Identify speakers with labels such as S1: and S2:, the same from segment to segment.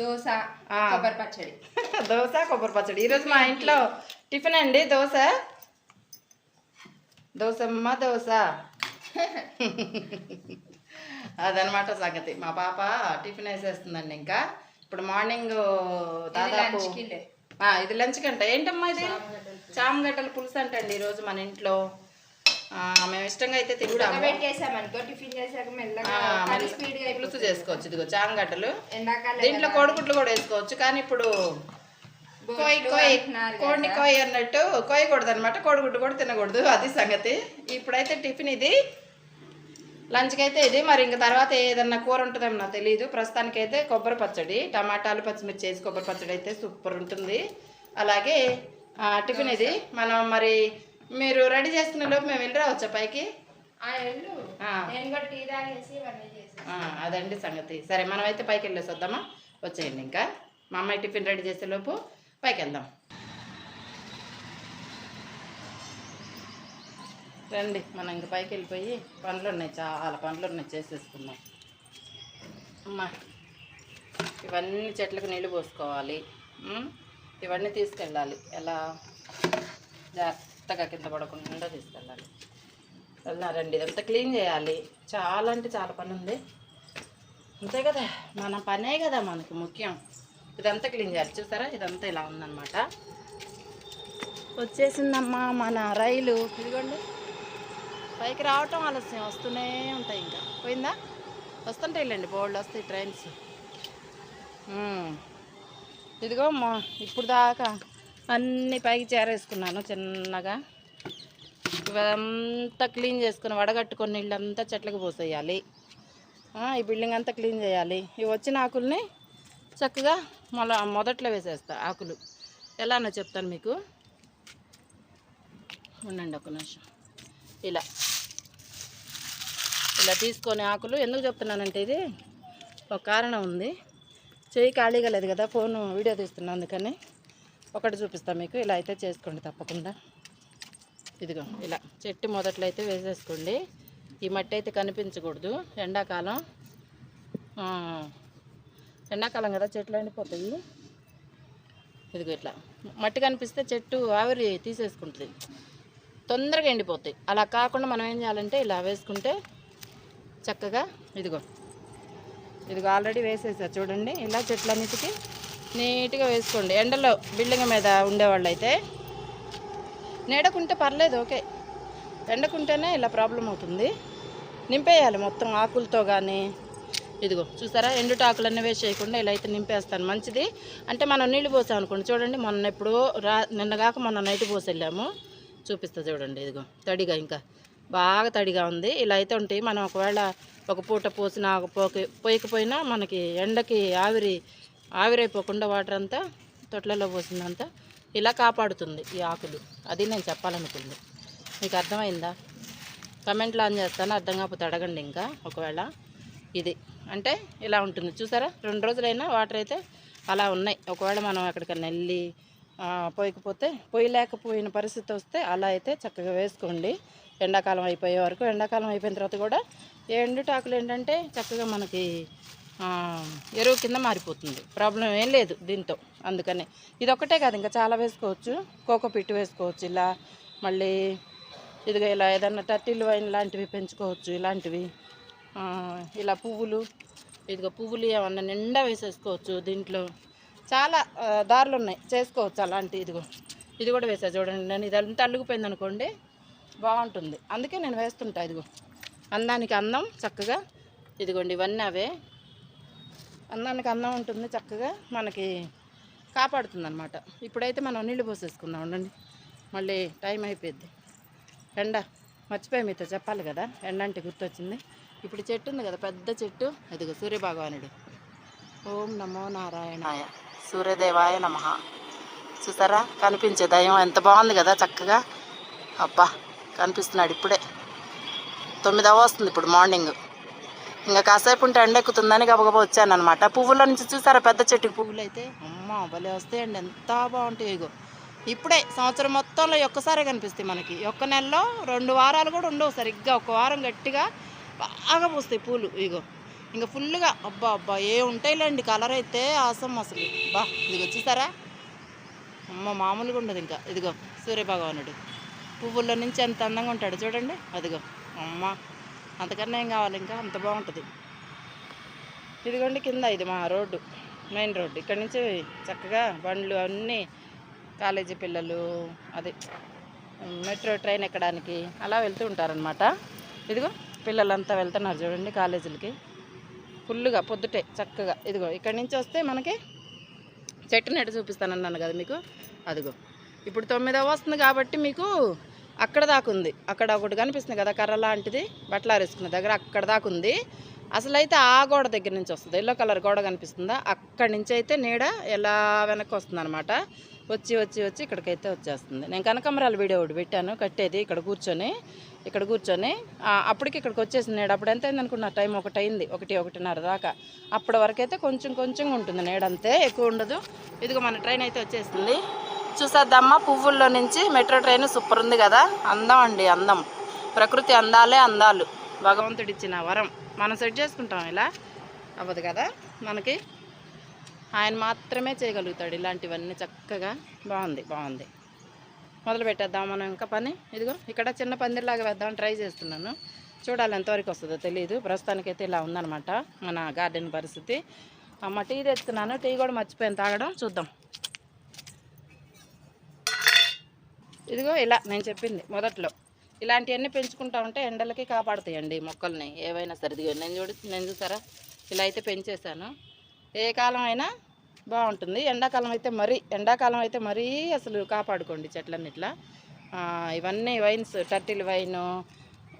S1: దోశ. కొబ్బరి పచ్చడి.
S2: దోశ కొబ్బరి పచ్చడి. ఈరోజు మా ఇంట్లో టిఫిన్ అండి దోశ. దోశమ్మ దోశ. అదనమాట సంగతి. మా పాప టిఫిన్ వేసేస్తుందండి ఇంకా. ఇప్పుడు మార్నింగ్ దాదాపు ఇది లంచ్ కంట. ఏంటమ్మా ఇది? చామగడ్డల పులుసు అంటండి ఈరోజు మన ఇంట్లో. మేము ఇష్టంగా అయితే తింటాము. పులుసు చేసుకోవచ్చు ఇదిగో చామగడ్డలు.
S1: ఎండాకాలం
S2: దీంట్లో. కోడిగుడ్లు కూడా వేసుకోవచ్చు కానీ ఇప్పుడు కోయి కోయి కోడిని. కోయి అన్నట్టు కోయకూడదు అనమాట కోడిగుడ్డు కూడా తినకూడదు అది సంగతి. ఇప్పుడైతే టిఫిన్ ఇది. లంచ్కి అయితే ఇది. మరి ఇంక తర్వాత ఏదన్నా కూర ఉంటుందేమో నాకు తెలియదు ప్రస్తుతానికైతే కొబ్బరి పచ్చడి టమాటాలు పచ్చిమిర్చి వేసి కొబ్బరి పచ్చడి అయితే సూపర్ ఉంటుంది. అలాగే టిఫిన్ ఇది. మనం మరి మీరు రెడీ చేసుకునే లోపు మేము వెళ్ళి రావచ్చా పైకి? అదండి సంగతి. సరే మనం అయితే పైకి వెళ్ళేసి వద్దామా వచ్చేయండి ఇంకా. మా అమ్మాయి టిఫిన్ రెడీ చేసే లోపు పైకి వెళ్దాం. రండి మనం ఇంక పైకి వెళ్ళిపోయి పనులు ఉన్నాయి చాలా పనులు ఉన్నాయి చేసేసుకుందాం. అమ్మా ఇవన్నీ చెట్లకు నీళ్ళు పోసుకోవాలి. ఇవన్నీ తీసుకెళ్ళాలి. ఎలా? మెత్తగా కింద పడకుండా తీసుకెళ్ళాలి. వెళ్ళారండి ఇదంతా క్లీన్ చేయాలి. చాలా అంటే చాలా పని ఉంది. అంతే కదా మన పనే కదా మనకి ముఖ్యం. ఇదంతా క్లీన్ చేయాలి. చూసారా? ఇదంతా ఇలా ఉందన్నమాట. వచ్చేసిందమ్మా మన రైలు. ఇదిగోండి. పైకి రావటం ఆలస్యం వస్తూనే ఉంటాయి ఇంకా. పోయిందా? వస్తుంటాయి లేండి బోల్డ్ వస్తాయి ట్రైన్స్. ఇదిగో ఇప్పుడు దాకా అన్ని పైకి చేరేసుకున్నాను చిన్నగా. ఇవంతా క్లీన్ చేసుకుని వడగట్టుకొని నీళ్ళంతా చెట్లకు పోసేయాలి. ఈ బిల్డింగ్ అంతా క్లీన్ చేయాలి. ఇవి వచ్చిన ఆకుల్ని చక్కగా మళ్ళా మొదట్లో వేసేస్తా ఆకులు. ఎలానో చెప్తాను మీకు. ఉండండి ఒక నిమిషం. ఇలా. ఇలా తీసుకొని ఆకులు ఎందుకు చెప్తున్నానంటే ఇది ఒక కారణం ఉంది. చెయ్యి ఖాళీగా లేదు కదా ఫోను వీడియో తీస్తున్నాను అందుకని. ఒకటి చూపిస్తాను మీకు. ఇలా అయితే చేసుకోండి తప్పకుండా. ఇదిగో ఇలా చెట్టు మొదట్లో అయితే వేసేసుకోండి. ఈ మట్టి అయితే కనిపించకూడదు. ఎండాకాలం. ఎండాకాలం కదా చెట్లు ఎండిపోతాయి. ఇదిగో ఇట్లా. మట్టి కనిపిస్తే చెట్టు ఆవిరి తీసేసుకుంటుంది. తొందరగా ఎండిపోతాయి. అలా కాకుండా మనం ఏం చేయాలంటే ఇలా వేసుకుంటే చక్కగా ఇదిగో ఇదిగో ఆల్రెడీ వేసేసా చూడండి. ఇలా చెట్లన్నిటికీ నీట్గా వేసుకోండి. ఎండలో బిల్డింగ్ మీద ఉండేవాళ్ళు అయితే నీడకుంటే పర్లేదు ఓకే. ఎండకుంటేనే ఇలా ప్రాబ్లం అవుతుంది. నింపేయాలి మొత్తం ఆకులతో కానీ ఇదిగో చూసారా? ఎండుట ఆకులన్నీ వేస్ట్ చేయకుండా ఇలా అయితే నింపేస్తాను. మంచిది. అంటే మనం నీళ్ళు పోసాం అనుకోండి చూడండి మొన్న ఎప్పుడు రా నిన్నగాక మొన్న నైట్ పోసి వెళ్ళాము చూపిస్తా చూడండి ఇదిగో. తడిగా ఇంకా. బాగా తడిగా ఉంది. ఇలా అయితే ఉంటాయి మనం ఒకవేళ ఒక పూట పోసినా ఆకు పోయకపోయినా మనకి ఎండకి ఆవిరి ఆవిరైపోకుండా వాటర్ అంతా తొట్లలో పోసిందంతా ఇలా కాపాడుతుంది ఈ ఆకులు. అది నేను చెప్పాలనుకుంది. మీకు అర్థమైందా? కమెంట్లు ఆన్ చేస్తాను అర్థం కాకపోతే అడగండి ఇంకా. ఒకవేళ ఇది అంటే ఇలా ఉంటుంది. చూసారా? రెండు రోజులైనా వాటర్ అయితే అలా ఉన్నాయి. ఒకవేళ మనం ఎక్కడికైనా వెళ్ళి పోయకపోతే పోయలేకపోయిన పరిస్థితి వస్తే అలా అయితే చక్కగా వేసుకోండి. ఎండాకాలం అయిపోయే వరకు ఎండాకాలం అయిపోయిన తర్వాత కూడా ఈ ఎండుటాకులు ఏంటంటే చక్కగా మనకి ఎరువు కింద మారిపోతుంది. ప్రాబ్లం ఏం లేదు దీంతో. అందుకని ఇది ఒకటే కాదు ఇంకా చాలా వేసుకోవచ్చు. కోకో పిట్టు వేసుకోవచ్చు ఇలా. మళ్ళీ ఇదిగో ఇలా ఏదన్నా టర్టిల్ వైన్ లాంటివి పెంచుకోవచ్చు ఇలాంటివి. ఇలా పువ్వులు ఇదిగో పువ్వులు ఏమన్నా నిండా వేసేసుకోవచ్చు దీంట్లో. చాలా దారులు ఉన్నాయి. చేసుకోవచ్చు అలాంటి ఇదిగో. ఇది కూడా వేసా చూడండి. నేను ఇదంతా అల్లుకుపోయింది అనుకోండి బాగుంటుంది. అందుకే నేను వేస్తుంటా ఇదిగో. అందానికి అందం చక్కగా. ఇదిగోండి ఇవన్నీ అవే. అన్నానికి అన్నం ఉంటుంది చక్కగా మనకి కాపాడుతుంది అనమాట ఇప్పుడైతే మనం నీళ్ళు పోసేసుకుందాం ఉండండి. మళ్ళీ టైం అయిపోయింది. ఎండ మర్చిపోయి మీతో చెప్పాలి కదా. ఎండ అంటే గుర్తొచ్చింది. ఇప్పుడు చెట్టు ఉంది కదా పెద్ద చెట్టు. అదిగో సూర్యభగవానుడు. ఓం నమో నారాయణాయ సూర్యదేవాయ నమ. చూసారా? కనిపించే దయం ఎంత బాగుంది కదా చక్కగా. అబ్బా కనిపిస్తున్నాడు ఇప్పుడే. తొమ్మిదవ వస్తుంది ఇప్పుడు మార్నింగ్. ఇంకా కాసేపు ఉంటే ఎండెక్కుతుందని గబగబా వచ్చాను అనమాట పువ్వుల నుంచి చూసారా పెద్ద చెట్టుకి పువ్వులు అయితే అమ్మ భలే వస్తాయండి. ఎంత బాగుంటాయి ఇగో. ఇప్పుడే సంవత్సరం మొత్తంలో ఒక్కసారే కనిపిస్తాయి మనకి. ఒక్క నెలలో రెండు వారాలు కూడా ఉండవు సరిగ్గా. ఒక వారం గట్టిగా బాగా పూస్తాయి పూలు ఇగో. ఇంకా ఫుల్గా అబ్బా అబ్బా ఏ ఉంటాయిలేండి కలర్ అయితే ఆసం అసలు. బా ఇదిగో చూసారా? అమ్మ మామూలుగా ఉండదు ఇంకా. ఇదిగో సూర్యభగవానుడు. పువ్వుల్లో నుంచి ఎంత అందంగా ఉంటాడు చూడండి. అదిగో అమ్మ. అంతకన్నా ఏం కావాలి ఇంకా? అంత బాగుంటుంది. ఇదిగోండి కింద ఇది మా రోడ్డు మెయిన్ రోడ్డు. ఇక్కడ నుంచి చక్కగా బండ్లు అన్నీ కాలేజీ పిల్లలు అదే మెట్రో ట్రైన్ ఎక్కడానికి అలా వెళ్తూ ఉంటారనమాట ఇదిగో పిల్లలంతా వెళ్తున్నారు చూడండి కాలేజీలకి. ఫుల్గా పొద్దుటే చక్కగా. ఇదిగో ఇక్కడి నుంచి వస్తే మనకి చెట్టు నెట్టు చూపిస్తానన్నాను కదా మీకు? అదిగో. ఇప్పుడు తొమ్మిదవ వస్తుంది కాబట్టి మీకు అక్కడ దాకా ఉంది. అక్కడ ఒకటి కనిపిస్తుంది కదా కర్ర లాంటిది బట్టలారేసుకున్న దగ్గర అక్కడ దాకా ఉంది. అసలు అయితే ఆ గోడ దగ్గర నుంచి వస్తుంది. ఎల్లో కలర్ గోడ కనిపిస్తుందా? అక్కడి నుంచి అయితే నీడ ఎలా వెనక్కి వస్తుంది అనమాట వచ్చి వచ్చి వచ్చి ఇక్కడికైతే వచ్చేస్తుంది. నేను కనకమరాల వీడియో ఒకటి పెట్టాను కట్టేది ఇక్కడ కూర్చొని ఇక్కడ కూర్చొని. అప్పటికి ఇక్కడికి వచ్చేసింది నీడ. అప్పుడు ఎంత అయింది అనుకున్నా? టైం ఒకటి అయింది ఒకటి ఒకటిన్నర దాకా. అప్పటి వరకు అయితే కొంచెం కొంచెం ఉంటుంది నీడంతే ఎక్కువ ఉండదు. ఇదిగో మన ట్రైన్ అయితే వచ్చేసింది. చూసేద్దామా పువ్వుల్లో నుంచి మెట్రో ట్రైన్ సూపర్ ఉంది కదా. అందం అండి అందం. ప్రకృతి అందాలే అందాలు. భగవంతుడిచ్చిన వరం. మనం సెట్ చేసుకుంటాం ఇలా? అవ్వదు కదా మనకి? ఆయన మాత్రమే చేయగలుగుతాడు ఇలాంటివన్నీ చక్కగా. బాగుంది బాగుంది. మొదలు పెట్టేద్దాం మనం ఇంకా పని. ఇదిగో ఇక్కడ చిన్న పందిరిలాగా వేద్దాం ట్రై చేస్తున్నాను. చూడాలి ఎంతవరకు వస్తుందో తెలియదు ప్రస్తుతానికైతే ఇలా ఉందన్నమాట మన గార్డెన్ పరిస్థితి. అమ్మ టీ తెచ్చుకున్నాను. టీ కూడా మర్చిపోయాను. తాగడం చూద్దాం. ఇదిగో ఇలా నేను చెప్పింది మొదట్లో. ఇలాంటివన్నీ పెంచుకుంటా ఉంటే ఎండలకి కాపాడుతాయండి మొక్కల్ని. ఏవైనా సరే ఇదిగో నేను చూడు నేను చూసారా? ఇలా అయితే పెంచేశాను. ఏ కాలం అయినా బాగుంటుంది. ఎండాకాలం అయితే మరీ ఎండాకాలం అయితే మరీ అసలు కాపాడుకోండి చెట్లన్నిట్లా. ఇవన్నీ వైన్స్ టర్టిల్ వైన్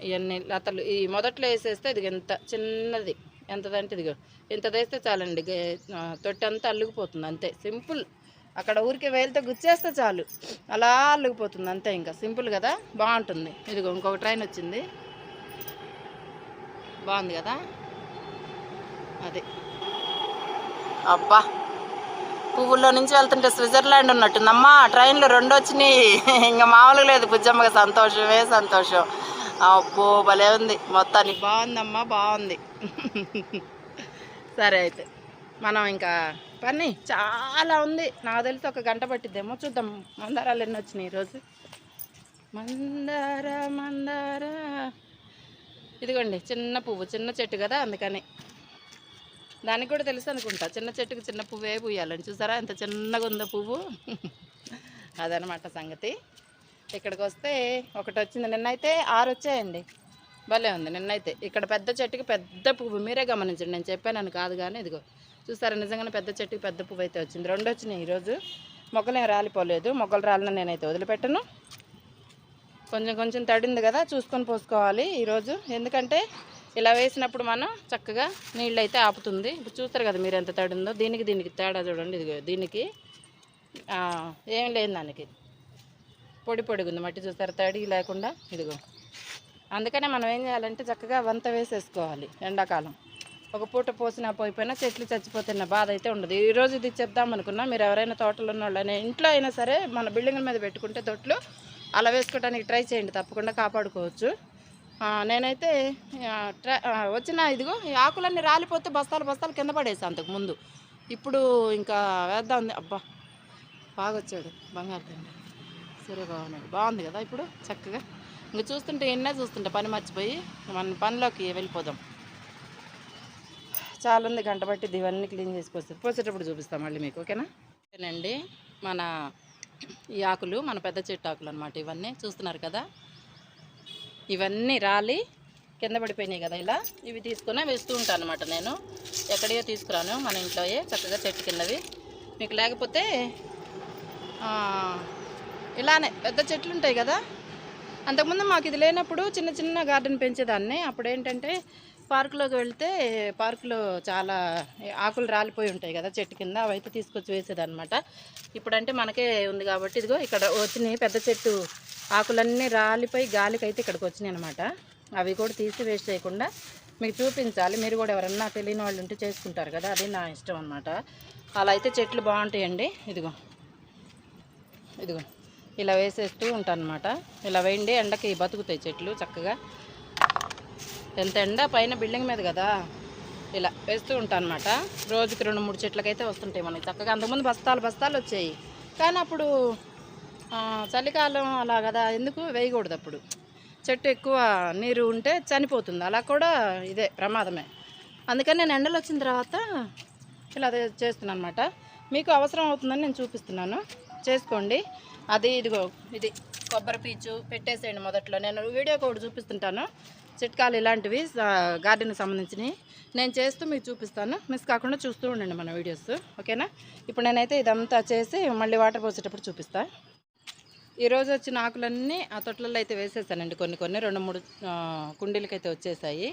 S2: ఇవన్నీ లతలు ఈ మొదట్లో వేసేస్తే ఇది ఎంత చిన్నది. ఎంతదంటే ఇదిగో ఇంత వేస్తే చాలండి. తొట్టి అంతా అల్లుకుపోతుంది అంతే. సింపుల్. అక్కడ ఊరికి వేలితో గుచ్చేస్తే చాలు. అలా అల్లుకుపోతుంది అంతే ఇంకా. సింపుల్ కదా? బాగుంటుంది. ఇదిగో ఇంకొక ట్రైన్ వచ్చింది. బాగుంది కదా? అది. అబ్బా! పువ్వుల్లో నుంచి వెళ్తుంటే స్విట్జర్లాండ్ ఉన్నట్టుందమ్మా. ట్రైన్లో రెండు వచ్చినాయి. ఇంకా మామూలుగా లేదు. బుజ్జమ్మకి సంతోషమే సంతోషం. అబ్బో భలే ఉంది. మొత్తానికి. బాగుందమ్మా బాగుంది. సరే అయితే. మనం ఇంకా పని చాలా ఉంది. నాకు తెలిసి ఒక గంట పట్టిద్దేమో. చూద్దాం. మందారాలు ఎన్ని వచ్చినాయి ఈరోజు? మందార మందార. ఇదిగోండి చిన్న పువ్వు చిన్న చెట్టు కదా అందుకని. దానికి కూడా తెలుసు అనుకుంటా. చిన్న చెట్టుకు చిన్న పువ్వే పూయాలని. చూసారా? ఎంత చిన్నగా ఉందో పువ్వు. అదనమాట సంగతి. ఇక్కడికి వస్తే ఒకటి వచ్చింది. నిన్నైతే ఆరు వచ్చాయండి. భలే ఉంది. నిన్నైతే ఇక్కడ పెద్ద చెట్టుకి పెద్ద పువ్వు. మీరే గమనించండి. నేను చెప్పాను కాదు కానీ ఇదిగో. చూసారా నిజంగానే పెద్ద చెట్టుకి పెద్ద పువ్వు అయితే వచ్చింది. రెండు వచ్చినాయి ఈరోజు. ఏం రాలిపోలేదు. మొక్కలు రాలిన నేనైతే వదిలిపెట్టను. కొంచెం కొంచెం తడింది కదా చూసుకొని పోసుకోవాలి ఈరోజు. ఎందుకంటే ఇలా వేసినప్పుడు మనం చక్కగా నీళ్ళు అయితే ఆపుతుంది. ఇప్పుడు చూస్తారు కదా మీరు ఎంత తడిందో. దీనికి దీనికి తేడా చూడండి ఇదిగో దీనికి. ఏం లేదు దానికి. పొడి పొడిగా ఉంది మట్టి చూస్తారు తడి లేకుండా. ఇదిగో. అందుకనే మనం ఏం చేయాలంటే చక్కగా వంత వేసేసుకోవాలి ఎండాకాలం. ఒక పూట పోసినా పోయిపోయినా చెట్లు చచ్చిపోతున్న బాధ అయితే ఉండదు. ఈరోజు ఇది చెప్దాం అనుకున్నా మీరు ఎవరైనా తోటలు ఉన్న ఇంట్లో అయినా సరే మన బిల్డింగ్ మీద పెట్టుకుంటే తొట్లు అలా వేసుకోవడానికి ట్రై చేయండి తప్పకుండా కాపాడుకోవచ్చు. నేనైతే వచ్చిన ఇదిగో ఈ ఆకులన్నీ రాలిపోతే బస్తాలు బస్తాలు కింద పడేసి అంతకు ముందు. ఇప్పుడు ఇంకా వేద్దాం. అబ్బా బాగా వచ్చాడు బంగారు తండ్రి సరే బాగున్నాడు బాగుంది కదా ఇప్పుడు చక్కగా. ఇంకా చూస్తుంటే ఎన్నే చూస్తుంటే పని మర్చిపోయి మన పనిలోకి వెళ్ళిపోదాం. చాలా ఉంది గంట పట్టింది ఇవన్నీ క్లీన్ చేసుకొస్తే పోసేటప్పుడు చూపిస్తాం మళ్ళీ మీకు ఓకేనా? ఓకేనండి మన ఈ ఆకులు మన పెద్ద చెట్టు ఆకులు అనమాట ఇవన్నీ. చూస్తున్నారు కదా? ఇవన్నీ రాలి కింద పడిపోయినాయి కదా ఇలా. ఇవి తీసుకునే వేస్తూ ఉంటాను అనమాట నేను. ఎక్కడియో తీసుకురాను మన ఇంట్లోయే చక్కగా చెట్టు కిందవి. మీకు లేకపోతే ఇలానే పెద్ద చెట్లు ఉంటాయి కదా? అంతకుముందు మాకు ఇది లేనప్పుడు చిన్న చిన్న గార్డెన్ పెంచేదాన్ని. అప్పుడు ఏంటంటే పార్కులోకి వెళ్తే పార్కులో చాలా ఆకులు రాలిపోయి ఉంటాయి కదా చెట్టు కింద అవి అయితే తీసుకొచ్చి వేసేదనమాట ఇప్పుడంటే మనకే ఉంది కాబట్టి ఇదిగో ఇక్కడ వచ్చినాయి పెద్ద చెట్టు ఆకులన్నీ రాలిపోయి గాలికి అయితే ఇక్కడికి వచ్చినాయి అనమాట అవి కూడా తీసి వేస్ట్ చేయకుండా మీకు చూపించాలి. మీరు కూడా ఎవరన్నా తెలియని వాళ్ళు ఉంటే చేసుకుంటారు కదా అది నా ఇష్టం అనమాట అలా అయితే చెట్లు బాగుంటాయండి. ఇదిగో ఇదిగో ఇలా వేసేస్తూ ఉంటాను అనమాట ఇలా వేయండి ఎండకి బతుకుతాయి చెట్లు చక్కగా. ఎంత ఎండ పైన బిల్డింగ్ మీద కదా. ఇలా వేస్తూ ఉంటాను అనమాట రోజుకి రెండు మూడు చెట్లకైతే వస్తుంటాయి మనకి చక్కగా. అంతకుముందు బస్తాలు బస్తాలు వచ్చాయి. కానీ అప్పుడు చలికాలం అలా కదా. ఎందుకు? వేయకూడదు అప్పుడు. చెట్టు ఎక్కువ నీరు ఉంటే చనిపోతుంది. అలా కూడా ఇదే ప్రమాదమే. అందుకని నేను ఎండలు వచ్చిన తర్వాత ఇలా అదే చేస్తున్నాను అనమాట మీకు అవసరం అవుతుందని నేను చూపిస్తున్నాను. చేసుకోండి. అది ఇదిగో ఇది కొబ్బరి పీచు పెట్టేసేయండి మొదట్లో. నేను వీడియో కూడా చూపిస్తుంటాను. చిట్కాలు ఇలాంటివి గార్డెన్కి సంబంధించినవి నేను చేస్తూ మీకు చూపిస్తాను. మిస్ కాకుండా చూస్తూ ఉండండి మన వీడియోస్ ఓకేనా? ఇప్పుడు నేనైతే ఇదంతా చేసి మళ్ళీ వాటర్ పోసేటప్పుడు చూపిస్తాను ఈరోజు వచ్చిన ఆకులన్నీ ఆ తొట్లలో అయితే వేసేసానండి కొన్ని కొన్ని. రెండు మూడు కుండీలకైతే వచ్చేసాయి.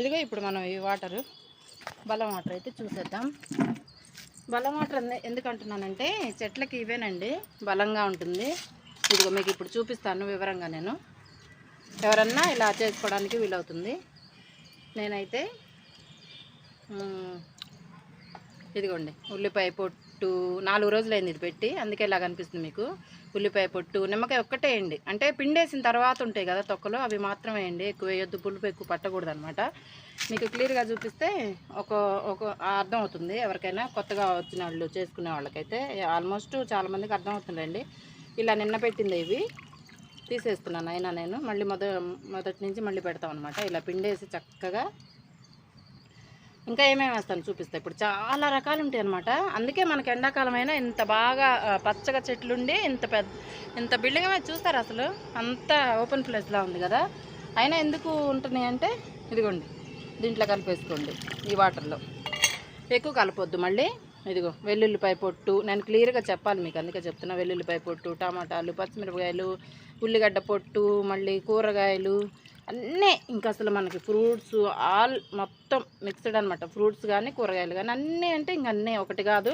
S2: ఇదిగో ఇప్పుడు మనం ఈ వాటరు బలం వాటర్ అయితే చూసేద్దాం. బలం వాటర్ ఎందుకంటున్నానంటే చెట్లకి ఇవేనండి బలంగా ఉంటుంది. ఇదిగో మీకు ఇప్పుడు చూపిస్తాను వివరంగా నేను. ఎవరన్నా ఇలా చేసుకోవడానికి వీలవుతుంది. నేనైతే ఇదిగోండి ఉల్లిపాయ పొట్టు నాలుగు రోజులైంది ఇది పెట్టి అందుకే ఇలా కనిపిస్తుంది మీకు. ఉల్లిపాయ పొట్టు నిమ్మకాయ ఒక్కటే వేయండి. అంటే పిండేసిన తర్వాత ఉంటాయి కదా తొక్కలు అవి మాత్రమే వేయండి. ఎక్కువ వేయొద్దు పులుపు ఎక్కువ పట్టకూడదు అనమాట మీకు క్లియర్గా చూపిస్తే ఒక ఒక అర్థం అవుతుంది. ఎవరికైనా కొత్తగా వచ్చిన వాళ్ళు చేసుకునే వాళ్ళకైతే ఆల్మోస్ట్ చాలామందికి అర్థం అవుతుందండి. ఇలా నిన్న పెట్టింది ఇవి. తీసేస్తున్నాను అయినా నేను. మళ్ళీ మొద మొదటి నుంచి మళ్ళీ పెడతాం అనమాట ఇలా పిండేసి చక్కగా ఇంకా ఏమేమి వేస్తాను చూపిస్తా. ఇప్పుడు చాలా రకాలు ఉంటాయి అనమాట అందుకే మనకి ఎండాకాలం అయినా ఇంత బాగా పచ్చగా చెట్లుండి ఇంత పెద్ద ఇంత బిల్డింగ్ మీద చూస్తారు అసలు. అంత ఓపెన్ ప్లేస్లా ఉంది కదా. అయినా ఎందుకు ఉంటున్నాయి అంటే ఇదిగోండి దీంట్లో కలిపేసుకోండి ఈ వాటర్లో. ఎక్కువ కలపొద్దు మళ్ళీ. ఇదిగో వెల్లుల్లిపాయ పొట్టు. నేను క్లియర్గా చెప్పాలి మీకు అందుకే చెప్తున్నా. వెల్లుల్లిపాయ పొట్టు టమాటాలు పచ్చిమిరపకాయలు ఉల్లిగడ్డ పొట్టు మళ్ళీ కూరగాయలు అన్నీ. ఇంకా అసలు మనకి ఫ్రూట్స్ ఆల్ మొత్తం మిక్స్డ్ అనమాట ఫ్రూట్స్ కానీ కూరగాయలు కానీ అన్నీ అంటే ఇంక అన్నీ ఒకటి కాదు.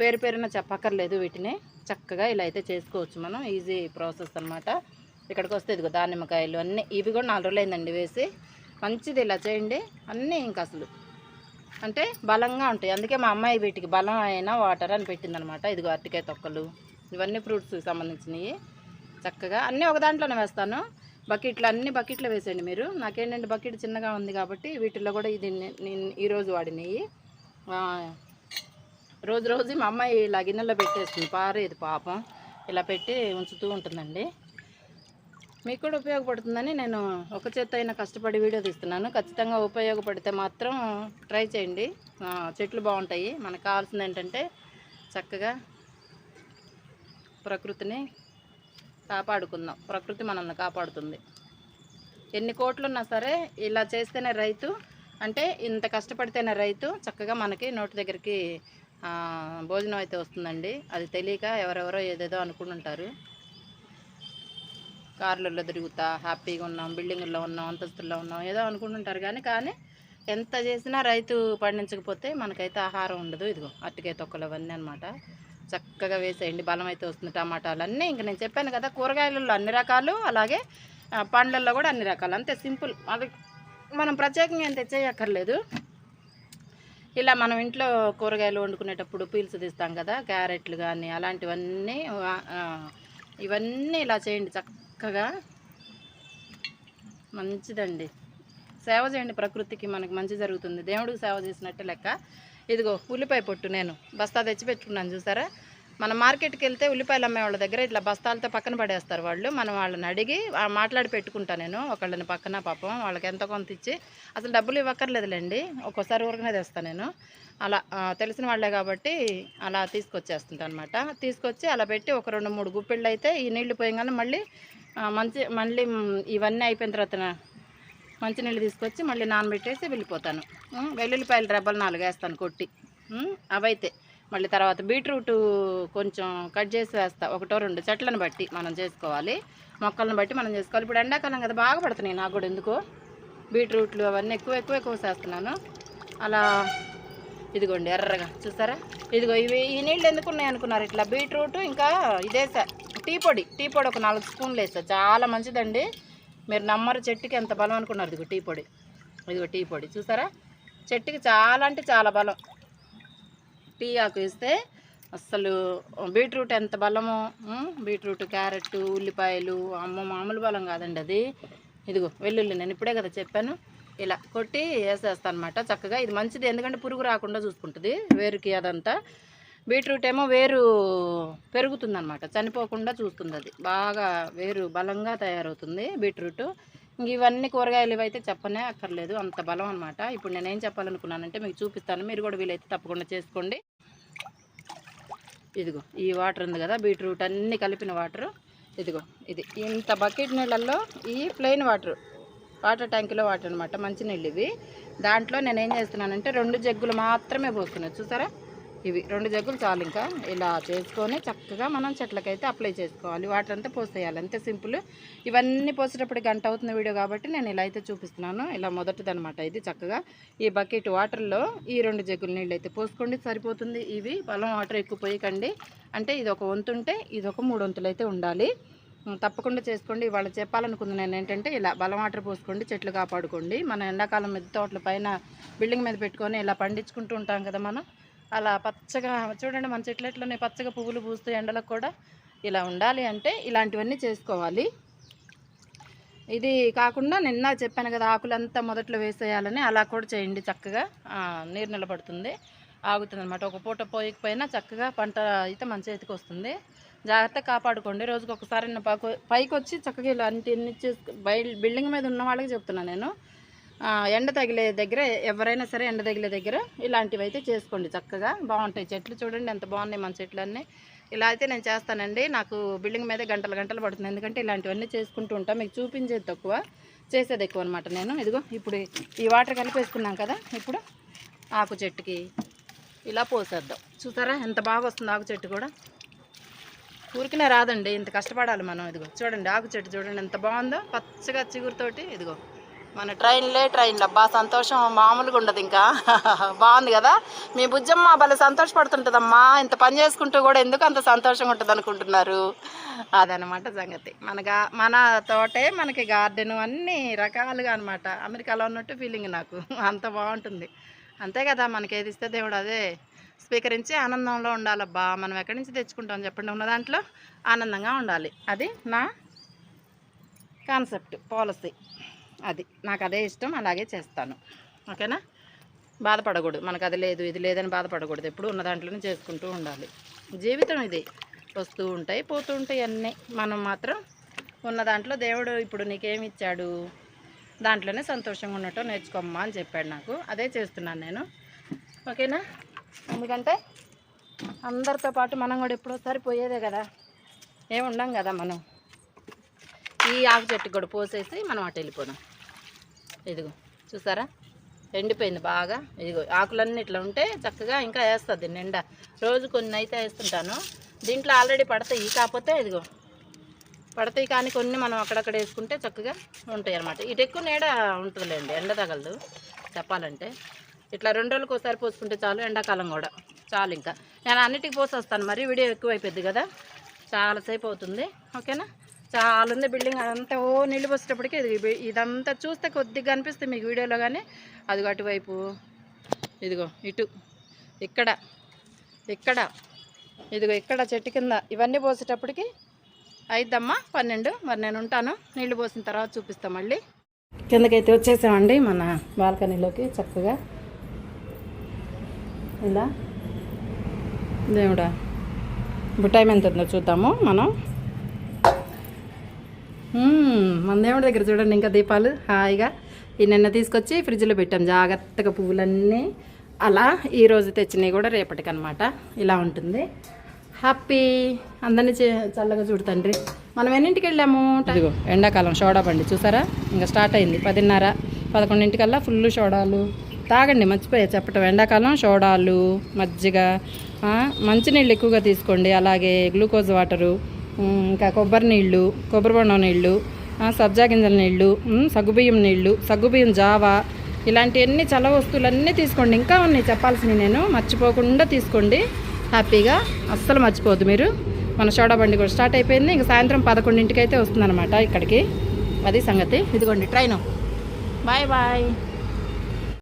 S2: పేరు పేరున చెప్పక్కర్లేదు వీటిని. చక్కగా ఇలా అయితే చేసుకోవచ్చు మనం. ఈజీ ప్రాసెస్ అనమాట ఇక్కడికి వస్తే ఇదిగో దానిమ్మకాయలు అన్నీ. ఇవి కూడా నాలుగు రోజులు అయిందండి వేసి. మంచిది ఇలా చేయండి. అన్నీ ఇంకా అసలు. అంటే బలంగా ఉంటాయి. అందుకే మా అమ్మాయి వీటికి బలం అయిన వాటర్ అని పెట్టిందనమాట ఇదిగో అరటికాయ తొక్కలు. ఇవన్నీ ఫ్రూట్స్కి సంబంధించినవి. చక్కగా అన్నీ ఒక దాంట్లోనే వేస్తాను. బకెట్లు అన్ని బకెట్లు వేసేయండి మీరు. నాకేంటంటే బకెట్ చిన్నగా ఉంది కాబట్టి వీటిల్లో కూడా ఇది నేను ఈరోజు వాడినవి. రోజు రోజు మా అమ్మాయి ఇలా గిన్నెలో పెట్టేస్తుంది. పారేది పాపం. ఇలా పెట్టి ఉంచుతూ ఉంటుందండి. మీకు కూడా ఉపయోగపడుతుందని నేను ఒక చేత అయినా కష్టపడి వీడియో తీస్తున్నాను. ఖచ్చితంగా ఉపయోగపడితే మాత్రం ట్రై చేయండి. చెట్లు బాగుంటాయి. మనకు కావాల్సింది ఏంటంటే చక్కగా ప్రకృతిని కాపాడుకుందాం. ప్రకృతి మనల్ని కాపాడుతుంది. ఎన్ని కోట్లు ఉన్నా సరే ఇలా చేస్తేనే రైతు అంటే ఇంత కష్టపడితేనే రైతు చక్కగా మనకి నోటి దగ్గరికి భోజనం అయితే వస్తుందండి. అది తెలియక ఎవరెవరో ఏదేదో అనుకుంటుంటారు కార్లలో తిరుగుతా హ్యాపీగా ఉన్నాం బిల్డింగుల్లో ఉన్నాం అంతస్తుల్లో ఉన్నాం ఏదో అనుకుంటుంటారు కానీ కానీ ఎంత చేసినా రైతు పండించకపోతే మనకైతే ఆహారం ఉండదు. ఇదిగో అరటికాయ తొక్కలు అవన్నీ అనమాట చక్కగా వేసేయండి. బలం అయితే వస్తుంది టమాటాలు అన్నీ. ఇంక నేను చెప్పాను కదా కూరగాయలలో అన్ని రకాలు అలాగే పండ్లల్లో కూడా అన్ని రకాలు. అంతే సింపుల్. అది మనం ప్రత్యేకంగా ఏం తెచ్చేయక్కర్లేదు. ఇలా మనం ఇంట్లో కూరగాయలు వండుకునేటప్పుడు పీల్స్ తీస్తాం కదా క్యారెట్లు కానీ అలాంటివన్నీ ఇవన్నీ ఇలా చేయండి చక్కగా. మంచిదండి. సేవ చేయండి ప్రకృతికి మనకి మంచి జరుగుతుంది. దేవుడికి సేవ చేసినట్టే లెక్క. ఇదిగో ఉల్లిపాయ పొట్టు నేను బస్తా తెచ్చి పెట్టుకున్నాను చూసారా? మన మార్కెట్కి వెళ్తే ఉల్లిపాయలు అమ్మే వాళ్ళ దగ్గర ఇట్లా బస్తాలతో పక్కన పడేస్తారు వాళ్ళు. మనం వాళ్ళని అడిగి మాట్లాడి పెట్టుకుంటా నేను ఒకళ్ళని పక్కన పాపం వాళ్ళకి ఎంత కొంత ఇచ్చి. అసలు డబ్బులు ఇవ్వక్కర్లేదులేండి ఒక్కోసారి ఊరికనే తెస్తాను నేను. అలా తెలిసిన వాళ్ళే కాబట్టి అలా తీసుకొచ్చేస్తుంటా అనమాట తీసుకొచ్చి అలా పెట్టి ఒక రెండు మూడు గుప్పిళ్ళు అయితే ఈ నీళ్ళు పోయగానే మళ్ళీ మంచి మళ్ళీ ఇవన్నీ అయిపోయిన తర్వాత మంచినీళ్ళు తీసుకొచ్చి మళ్ళీ నానబెట్టేసి వెళ్ళిపోతాను. వెల్లుల్లిపాయలు రెబ్బలు నాలుగు వేస్తాను కొట్టి అవైతే. మళ్ళీ తర్వాత బీట్రూట్ కొంచెం కట్ చేసి వేస్తా. ఒకటో రెండు చెట్లను బట్టి మనం చేసుకోవాలి. మొక్కలను బట్టి మనం చేసుకోవాలి. ఇప్పుడు ఎండాకాలం కదా బాగా పడుతున్నాయి నాకు కూడా ఎందుకో. బీట్రూట్లు అవన్నీ ఎక్కువ ఎక్కువ ఎక్కువ చేస్తున్నాను అలా ఇదిగోండి ఎర్రగా చూసారా? ఇదిగో ఇవి ఈ నీళ్ళు ఎందుకు ఉన్నాయి అనుకున్నారు? ఇట్లా బీట్రూట్ ఇంకా ఇదేసా టీ పొడి. టీ పొడి ఒక నాలుగు స్పూన్లు వేసా చాలా మంచిదండి. మీరు నమ్మరు చెట్టుకి ఎంత బలం అనుకున్నారు? ఇదిగో టీ పొడి. ఇదిగో టీ పొడి. చూసారా? చెట్టుకి చాలా అంటే చాలా బలం. టీ ఆకు వేస్తే అస్సలు బీట్రూట్ ఎంత బలమో బీట్రూట్ క్యారెట్ ఉల్లిపాయలు అమ్మ మామూలు బలం కాదండి అది. ఇదిగో వెల్లుల్లి నేను ఇప్పుడే కదా చెప్పాను. ఇలా కొట్టి వేసేస్తాను అనమాట చక్కగా. ఇది మంచిది ఎందుకంటే పురుగు రాకుండా చూసుకుంటుంది వేరుకి అదంతా. బీట్రూట్ ఏమో వేరు పెరుగుతుంది అనమాట చనిపోకుండా చూస్తుంది అది బాగా వేరు బలంగా తయారవుతుంది బీట్రూట్. ఇంక ఇవన్నీ కూరగాయలు ఇవైతే చెప్పనే అక్కర్లేదు. అంత బలం అనమాట ఇప్పుడు నేను ఏం చెప్పాలనుకున్నానంటే మీకు చూపిస్తాను. మీరు కూడా వీలైతే తప్పకుండా చేసుకోండి. ఇదిగో ఈ వాటర్ ఉంది కదా బీట్రూట్ అన్నీ కలిపిన వాటర్. ఇదిగో ఇది. ఇంత బకెట్ నీళ్ళల్లో ఈ ప్లెయిన్ వాటర్. వాటర్ ట్యాంకులో వాటర్ అనమాట మంచినీళ్ళు ఇవి దాంట్లో నేను ఏం చేస్తున్నానంటే రెండు జగ్గులు మాత్రమే పోస్తున్నాను చూసారా? ఇవి రెండు జగ్గులు చాలు ఇంకా. ఇలా చేసుకొని చక్కగా మనం చెట్లకైతే అప్లై చేసుకోవాలి. వాటర్ అంతా పోసేయాలి. అంతే సింపుల్. ఇవన్నీ పోసేటప్పుడు గంట అవుతున్న వీడియో కాబట్టి నేను ఇలా అయితే చూపిస్తున్నాను. ఇలా మొదటిదనమాట ఇది చక్కగా. ఈ బకెట్ వాటర్లో ఈ రెండు జగ్గులు నీళ్ళు అయితే పోసుకోండి. సరిపోతుంది. ఇవి బలం వాటర్ ఎక్కువ పోయకండి. అంటే ఇది ఒక వంతు ఉంటే ఇది ఒక మూడు వంతులు అయితే ఉండాలి తప్పకుండా చేసుకోండి. ఇవాళ చెప్పాలనుకుంది నేను ఏంటంటే ఇలా బలం వాటర్ పోసుకోండి చెట్లు కాపాడుకోండి. మన ఎండాకాలం మీద తోటల పైన బిల్డింగ్ మీద పెట్టుకొని ఇలా పండించుకుంటూ ఉంటాం కదా మనం. అలా పచ్చగా చూడండి మన చెట్లు ఎట్లనే పచ్చగా పువ్వులు పూస్తూ ఎండలకు కూడా ఇలా ఉండాలి అంటే ఇలాంటివన్నీ చేసుకోవాలి. ఇది కాకుండా నిన్న చెప్పాను కదా ఆకులంతా మొదట్లో వేసేయాలని అలా కూడా చేయండి చక్కగా. నీరు నిలబడుతుంది ఆగుతుంది అనమాట ఒక పూట పోయకపోయినా చక్కగా పంట అయితే మన చేతికి వస్తుంది. జాగ్రత్తగా కాపాడుకోండి. రోజుకి ఒకసారి పైకి వచ్చి చక్కగా ఇలాంటి అన్ని బిల్డింగ్ మీద ఉన్న వాళ్ళకి చెప్తున్నాను నేను. ఎండ తగిలే దగ్గర ఎవరైనా సరే ఎండ తగిలే దగ్గర ఇలాంటివి అయితే చేసుకోండి చక్కగా. బాగుంటాయి చెట్లు చూడండి ఎంత బాగున్నాయి మన చెట్లు అన్నీ ఇలా అయితే నేను చేస్తానండి. నాకు బిల్డింగ్ మీద గంటలు గంటలు పడుతుంది. ఎందుకంటే ఇలాంటివన్నీ చేసుకుంటూ ఉంటాను మీకు చూపించేది తక్కువ. చేసేది ఎక్కువ అనమాట నేను. ఇదిగో ఇప్పుడు ఈ వాటర్ కలిపేసుకున్నాం కదా ఇప్పుడు ఆకు చెట్టుకి ఇలా పోసేద్దాం. చూసారా? ఎంత బాగా వస్తుంది ఆకు చెట్టు కూడా. ఊరికినే రాదండి. ఇంత కష్టపడాలి మనం. ఇదిగో చూడండి ఆకు చెట్టు చూడండి ఎంత బాగుందో. పచ్చగా చిగురుతోటి ఇదిగో. మన ట్రైన్లే ట్రైన్లు. అబ్బా సంతోషం మామూలుగా ఉండదు ఇంకా. బాగుంది కదా? మీ బుజ్జమ్మ భలే సంతోషపడుతుంటుందమ్మా. ఇంత పని చేసుకుంటూ కూడా ఎందుకు అంత సంతోషంగా ఉంటుంది అనుకుంటున్నారు? అదనమాట సంగతి. మన గా మన తోటే మనకి గార్డెన్ అన్ని రకాలుగా అనమాట అమెరికాలో ఉన్నట్టు ఫీలింగ్ నాకు. అంత బాగుంటుంది. అంతే కదా మనకి ఏది ఇస్తే దేవుడు అదే స్వీకరించి ఆనందంలో ఉండాలబ్బా. మనం ఎక్కడి నుంచి తెచ్చుకుంటాం చెప్పండి? ఉన్న దాంట్లో ఆనందంగా ఉండాలి. అది నా కాన్సెప్ట్ పాలసీ. అది. నాకు అదే ఇష్టం అలాగే చేస్తాను. ఓకేనా? బాధపడకూడదు. మనకు అది లేదు ఇది లేదని బాధపడకూడదు. ఎప్పుడు ఉన్న దాంట్లోనే చేసుకుంటూ ఉండాలి. జీవితం ఇది. వస్తూ ఉంటాయి పోతూ ఉంటాయి అన్నీ. మనం మాత్రం ఉన్న దాంట్లో దేవుడు ఇప్పుడు నీకేమి ఇచ్చాడు దాంట్లోనే సంతోషంగా ఉండటం నేర్చుకోమ్మా అని చెప్పాడు నాకు. అదే చేస్తున్నాను నేను. ఓకేనా? ఎందుకంటే అందరితో పాటు మనం కూడా ఎప్పుడోసారి పోయేదే కదా. ఏముండం ఉండం కదా మనం? ఈ ఆకు చెట్టు కూడా పోసేసి మనం అటు వెళ్ళిపోదాం. ఇదిగో చూసారా? ఎండిపోయింది బాగా. ఇదిగో ఆకులన్నీ ఇట్లా ఉంటే చక్కగా ఇంకా వేస్తుంది నిండా. రోజు కొన్ని అయితే వేస్తుంటాను. దీంట్లో ఆల్రెడీ పడతాయి. కాకపోతే ఇదిగో పడతాయి కానీ కొన్ని మనం అక్కడక్కడ వేసుకుంటే చక్కగా ఉంటాయి అనమాట ఇటు ఎక్కువ నీడ ఉంటుందిలేండి ఎండ తగలదు చెప్పాలంటే. ఇట్లా రెండు రోజులకు ఒకసారి పోసుకుంటే చాలు ఎండాకాలం కూడా. చాలు ఇంకా. నేను అన్నిటికి పోసి వస్తాను మరి వీడియో ఎక్కువ అయిపోద్ది కదా చాలాసేపు అవుతుంది. ఓకేనా? చాలా ఉంది బిల్డింగ్ అదంతా ఓ నీళ్ళు పోసేటప్పటికి ఇది ఇదంతా చూస్తే కొద్దిగా అనిపిస్తుంది మీకు వీడియోలో కానీ. అదిగో అటువైపు. ఇదిగో ఇటు. ఇక్కడ. ఇక్కడ. ఇదిగో ఇక్కడ చెట్టు కింద. ఇవన్నీ పోసేటప్పటికి అయిద్దమ్మా పన్నెండు. మరి నేను ఉంటాను. నీళ్ళు పోసిన తర్వాత చూపిస్తాం మళ్ళీ. కిందకైతే వచ్చేసామండి మన బాల్కనీలోకి చక్కగా. ఇలా. దేవుడా. ఇప్పుడు టైం ఎంత ఉందో చూద్దాము మనం. మన దేవుడి దగ్గర చూడండి ఇంకా దీపాలు హాయిగా. ఈ నిన్న తీసుకొచ్చి ఫ్రిడ్జ్లో పెట్టాం. జాగ్రత్తగా పువ్వులన్నీ అలా ఈరోజు తెచ్చినవి కూడా రేపటికనమాట ఇలా ఉంటుంది. హ్యాపీ! అందరినీ చల్లగా చూడు తండ్రి. మనం ఎన్నింటికి వెళ్ళాము ఇదిగో ఎండాకాలం సోడా బండి చూసారా? ఇంకా స్టార్ట్ అయింది. పదిన్నర పదకొండింటికల్లా ఫుల్ సోడాలు. తాగండి మర్చిపోయా చెప్పటం. ఎండాకాలం సోడాలు మజ్జిగ మంచినీళ్ళు ఎక్కువగా తీసుకోండి. అలాగే గ్లూకోజ్ వాటరు ఇంకా కొబ్బరి నీళ్ళు కొబ్బరి బొండం నీళ్ళు సబ్జా గింజల నీళ్ళు సగ్గుబియ్యం నీళ్ళు సగ్గుబియ్యం జావా ఇలాంటివన్నీ చల్ల వస్తువులన్నీ తీసుకోండి. ఇంకా ఉన్నాయి చెప్పాల్సినవి నేను. మర్చిపోకుండా తీసుకోండి. హ్యాపీగా. అస్సలు మర్చిపోవద్దు మీరు. మన సోడా బండి కూడా స్టార్ట్ అయిపోయింది. ఇంకా సాయంత్రం పదకొండింటికి అయితే వస్తుందన్నమాట ఇక్కడికి. అది సంగతి. ఇదిగోండి ట్రైను. Bye bye.